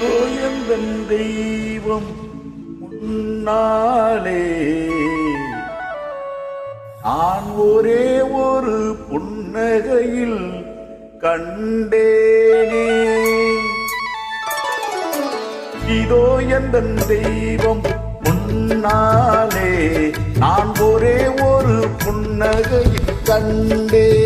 கோயந்தன் தெய்வம் முன்னாலே நான் ஒரே ஒரு புன்னகையில் கண்டேனே. இதோ எந்தன் தெய்வம் முன்னாலே நான் ஒரே ஒரு புன்னகையில் கண்டேனே.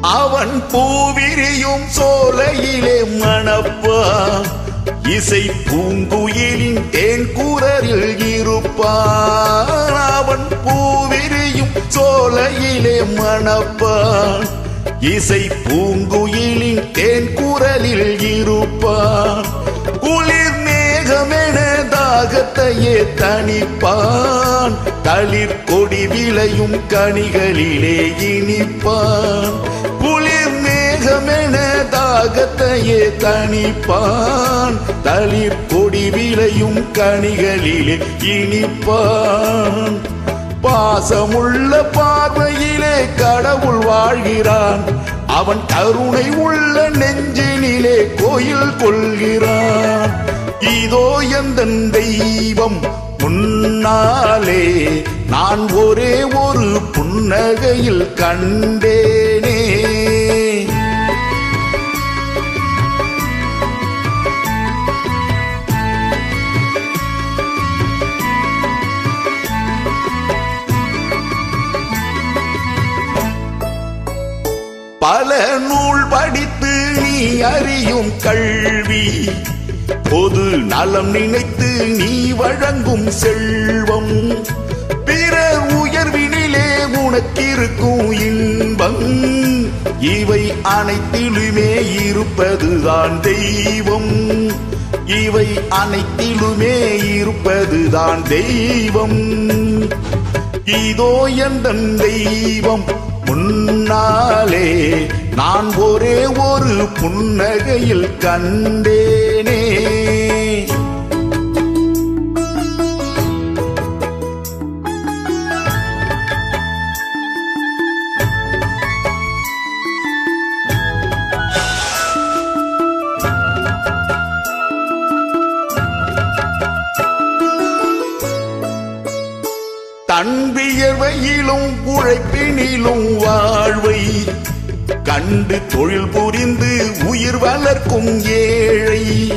அவன் பூவிரியும் சோலையிலே மணப்பா. இசை பூங்குயிலின் தேன் கூரரில் இருப்பான். அவன் பூவிரியும் சோலையிலே மணப்பான் இசை பூங்குயிலின் தேன் குரலில் இருப்பான். குளிர் மேகமென தாகத்தையே தணிப்பான். தளிர் கொடி விளையும் கனிகளிலே இனிப்பான். குளிர் மேகமென தாகத்தையே தனிப்பான் தளிர் கொடி விளையும் கனிகளிலே இனிப்பான். பாசமுள்ள பார்வையிலே கடவுள் வாழ்கிறான். அவன் கருணை உள்ள நெஞ்சினிலே கோயில் கொள்கிறான். இதோ எந்த தெய்வம் முன்னாலே நான் ஒரே ஒரு புன்னகையில் கண்டேனே. பல நூல் படித்து நீ அறியும் கல்வி பொது நலம் நினைத்து நீ வழங்கும் செல்வம். இருக்கும் இன்பம். இவை அனைத்திலுமே இருப்பதுதான் தெய்வம். இவை அனைத்திலுமே இருப்பதுதான் தெய்வம். இதோ எந்த தெய்வம் முன்னாலே நான் ஒரே ஒரு புன்னகையில் கண்டே தன் உழைப்பினிலும் வாழ்வை கண்டு தொழில் புரிந்து உயிர் வளர்க்கும் ஏழை.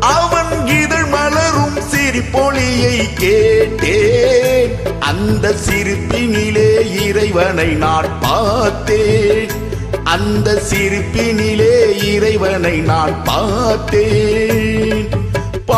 அவன் இதழ் மலரும் சிரிப்பொழியை கேட்டேன். அந்த சிரிப்பினிலே இறைவனை நான் பார்த்தேன். அந்த சிரிப்பினிலே இறைவனை நான் பார்த்தேன்.